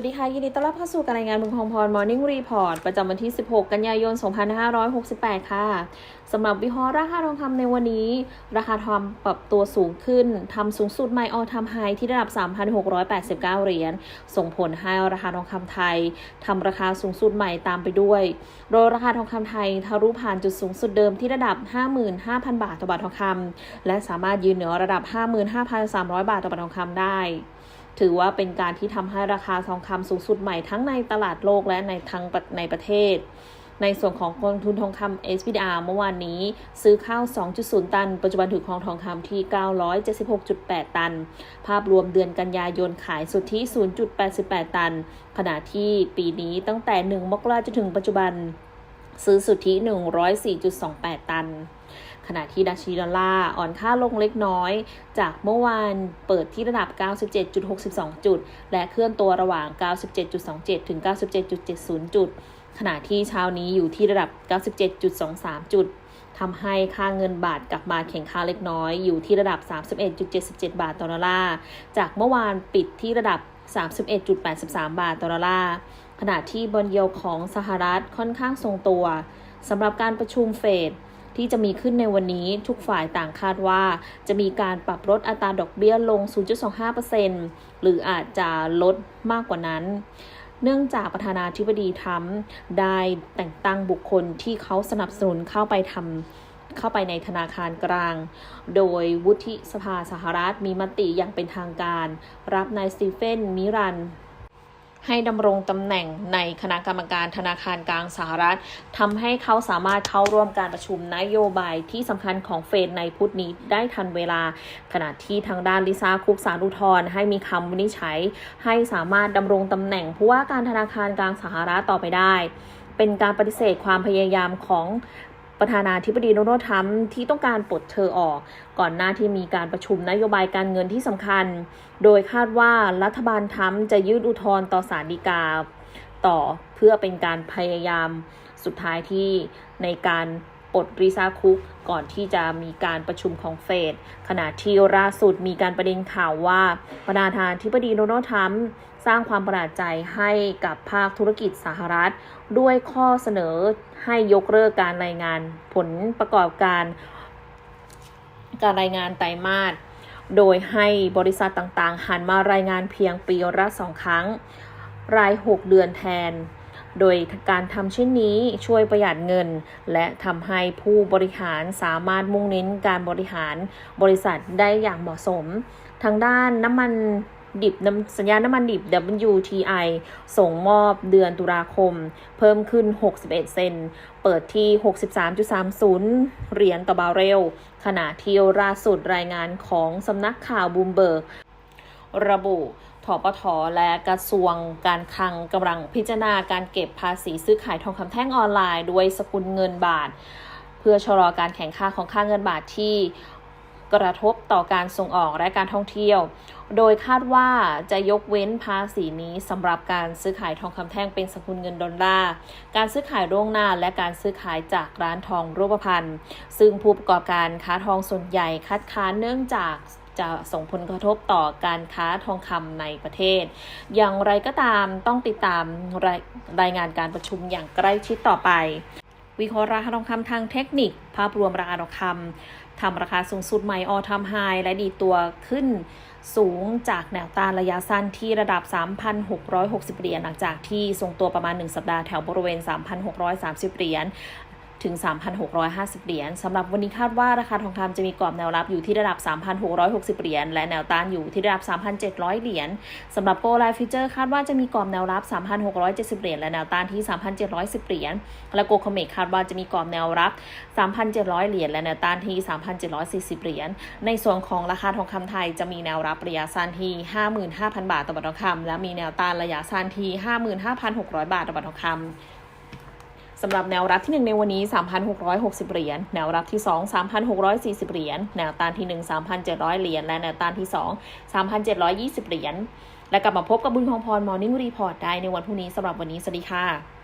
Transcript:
วัสดีค่ะ ยินดีต้อนรับเข้าสู่การรายงานเมืองทองพร Morning Report ประจำวันที่ 16 กันยายน 2568 ค่ะสำหรับวิเคราะห์ราคาทองคำในวันนี้ ราคาทองปรับตัวสูงขึ้นทำสูงสุดใหม่ออทำไฮที่ระดับ 3,689 เหรียญส่งผลให้ราคาทองคำไทยทำราคาสูงสุดใหม่ตามไปด้วยโดยราคาทองคำไทยทะลุผ่านจุดสูงสุดเดิมที่ระดับ 55,000 บาทต่อบาททองคำและสามารถยืนเหนือระดับ 55,300 บาทต่อบาททองคำได้ถือว่าเป็นการที่ทำให้ราคาทองคำสูงสุดใหม่ทั้งในตลาดโลกและในทั้งในประเทศ ในส่วนของกองทุนทองคำ SPDR เมื่อวานนี้ ซื้อข้าว 2.0 ตัน ปัจจุบันถือครองทองคำที่ 976.8 ตัน ภาพรวมเดือนกันยายนขายสุทธิ 0.88 ตัน ขณะที่ปีนี้ตั้งแต่ 1 มกราจนถึงปัจจุบัน ซื้อสุทธิ 104.28 ตัน ขณะที่ดัชนีดอลลาร์อ่อนค่าลงเล็กน้อย จากเมื่อวานเปิดที่ระดับ 97.62 จุด และเคลื่อนตัวระหว่าง 97.27 ถึง 97.70 จุด ขณะที่เช้านี้อยู่ที่ระดับ 97.23 จุดทำให้ค่าเงินบาทกลับมาแข็งค่าเล็กน้อย อยู่ที่ระดับ 31.77 บาทต่อดอลลาร์ จากเมื่อวานปิดที่ระดับ 31.83 บาทต่อดอลลาร์ ขณะที่บอลเยลของสหรัฐค่อนข้างทรงตัวสำหรับการประชุมเฟด ที่จะมีขึ้นในวันนี้ทุกฝ่ายต่างคาดว่า จะมีการปรับลดอัตราดอกเบี้ยลง 0.25%หรืออาจจะลดมากกว่านั้นเนื่องจากประธานาธิบดีทรัมได้แต่งตั้งบุคคลที่เขาสนับสนุนเข้าไปทำเข้าไปในธนาคารกลาง โดยวุฒิสภาสหรัฐมีมติอย่างเป็นทางการ รับนายสตีเฟนมิรัน ให้ดำรงตำแหน่งในคณะกรรมการธนาคารกลางสหรัฐทำให้เขาสามารถเข้าร่วมการประชุมนโยบายที่สำคัญของเฟดในพุธนี้ได้ทันเวลา ขณะที่ทางด้านลิซ่าคุกสารุทรให้มีคำวินิจฉัย ให้สามารถดำรงตำแหน่งผู้ว่าการธนาคารกลางสหรัฐต่อไปได้ เป็นการปฏิเสธความพยายามของ ประธานาธิบดีโดนัลด์ทรัมป์ที่ต้องการปลดเธอออก ก่อนหน้าที่มีการประชุมนโยบายการเงินที่สำคัญ โดยคาดว่ารัฐบาลทรัมป์จะยื่นอุทธรณ์ต่อศาลฎีกาต่อเพื่อเป็นการพยายามสุดท้ายที่ในการ ปลดริซาคุกก่อนที่จะมีการประชุมของเฟดขณะที่ล่าสุดมีการประเด็นข่าวว่าประธานาธิบดีโดนัลด์ทรัมป์สร้างความประหลาดใจให้กับภาคธุรกิจสหรัฐ ด้วยข้อเสนอให้ยกเลิกการรายงานผลประกอบการ การรายงานไตรมาสโดยให้บริษัทต่างๆ หันมารายงานเพียงปีละสองครั้ง ราย 6 เดือนแทน โดยการทำเช่นนี้ช่วยประหยัดเงิน และทำให้ผู้บริหารสามารถมุ่งเน้นการบริหารบริษัทได้อย่างเหมาะสม ทางด้านน้ำมันดิบสัญญาณน้ำมันดิบ WTI ส่งมอบเดือนตุลาคม เพิ่มขึ้น 61 เซนต์เปิดที่ 63.30 เหรียญต่อบาร์เรล ขณะที่ล่าสุดรายงานของสำนักข่าวบูมเบิร์กระบุ ปทและกระทรวงการคลังกำลังพิจารณาการเก็บภาษีซื้อขายทองคำแท่งออนไลน์ด้วยสกุลเงินบาท เพื่อชะลอการแข่งข้าของค่าเงินบาทที่กระทบต่อการส่งออกและการท่องเที่ยว โดยคาดว่าจะยกเว้นภาษีนี้สำหรับการซื้อขายทองคำแท่งเป็นสกุลเงินดอลลาร์ การซื้อขายล่วงหน้าและการซื้อขายจากร้านทองรูปพรรณ ซึ่งผู้ประกอบการค้าทองส่วนใหญ่คัดค้านเนื่องจาก จะส่งผลกระทบต่อการค้าทองคำในประเทศ อย่างไรก็ตามต้องติดตามรายรายงานการประชุมอย่างใกล้ชิดต่อไป วิเคราะห์ราคาทองคำทางเทคนิค ภาพรวมราคาทองคำทำราคาสูงสุดใหม่ออทำไฮและดีตัวขึ้นสูงจากแนวต้านระยะสั้นที่ระดับ 3,660 เหรียญหลังจากที่ทรงตัวประมาณ 1 สัปดาห์แถวบริเวณ 3,630 เหรียญ ถึง 3,650 เหรียญสำหรับวันนี้คาดว่าราคาทองคำจะมีกรอบแนวรับอยู่ที่ระดับ 3,660 เหรียญและแนวต้านอยู่ที่ระดับ 3,700 เหรียญสำหรับโกลไลฟิเจอร์คาดว่าจะมีกรอบแนวรับ 3,670 เหรียญและแนวต้านที่ 3,710 เหรียญและโกลคอมเมกคาดว่าจะมีกรอบแนวรับ 3,700 เหรียญและแนวต้านที่ 3,740 เหรียญในส่วนของราคาทองคำไทยจะมีแนวรับระยะสั้นที่ 55,000 บาทต่อบาททองคำและมีแนวต้านระยะสั้นที่ 55,600 บาทต่อบาททองคำ สำหรับแนวรับที่ 1 ในวันนี้ 3,660 เหรียญ แนวรับที่ 2 3,640 เหรียญ แนวต้านที่ 1 3,700 เหรียญ และแนวต้านที่ 2 3,720 เหรียญ และกลับมาพบกับบุญของพรมอร์นิ่งรีพอร์ตได้ในวันพรุ่งนี้สำหรับวันนี้ สวัสดีค่ะ